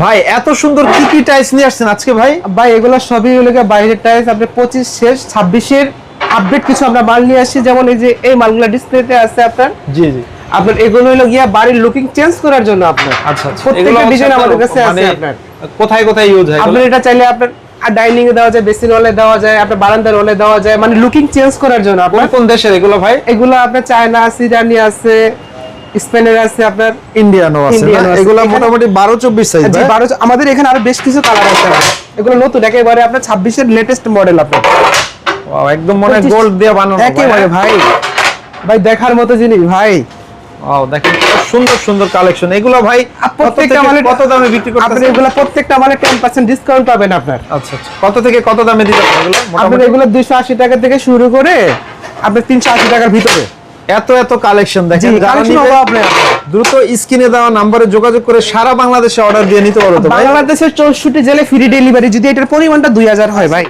ভাই এত সুন্দর কি কি টাইলস নিয়ে আসছেন আজকে ভাই? ভাই এগুলো সবই হলো বাইরের টাইলস আপনার পঁচিশ শেষ ছাব্বিশের আপডেট কিছু আমরা মাল নিয়ে আসছি যেমন এই যে এই মালগুলো ডিসপ্লেতে আছে আপনার। জি জি। আপনার এগুলো হলো গিয়া বাড়ির লুকিং চেঞ্জ করার জন্য আপনার। আচ্ছা আচ্ছা। প্রত্যেকটা ডিজাইন আমাদের কাছে আছে মানে আপনার। কোথায় কোথায় ইউজ হয় আপনার এগুলো? এটা চাইলে আপনার ডাইনিং এ দেওয়া যায় বেসিন ওয়ালে দেওয়া যায় আপনার বারান্দার ওয়ালে দেওয়া যায়। মানে লুকিং চেঞ্জ করার জন্য আপনার। কোন দেশের এগুলো ভাই? এগুলো আপনার চায়না আছে ইরানি আছে স্পেনের আছে আপনার ইন্ডিয়ানও আছে। এগুলো মোটামুটি বারো চব্বিশ সাইজ জি বারো আমাদের এখানে আরও বেশ কিছু কালার আছে এগুলো নতুন একেবারে আপনার ছাব্বিশের লেটেস্ট মডেল আপনার। একদম মনে গোল্ড দিয়ে বানানো একেবারে ভাই। ভাই দেখার মতো জিনিস ভাই। দেখেন সুন্দর সুন্দর কালেকশন এগুলো ভাই প্রত্যেকটা মানে কত দামে বিক্রি আপনি এগুলো প্রত্যেকটা মানে টেন পার্সেন্ট ডিসকাউন্ট পাবেন আপনার। আচ্ছা আচ্ছা। কত থেকে কত দামে দিতে এগুলো দুইশো আশি টাকা থেকে শুরু করে আপনার তিনশো আশি টাকার ভিতরে। এত এত কালেকশন দেখেন দ্রুত স্ক্রিনে দেওয়া নম্বরে যোগাযোগ করে সারা বাংলাদেশে অর্ডার দিয়ে নিতে পারো বাংলাদেশের চৌষট্টি জেলে ফ্রি ডেলিভারি যদি এটার পরিমাণটা দুই হাজার হয় ভাই।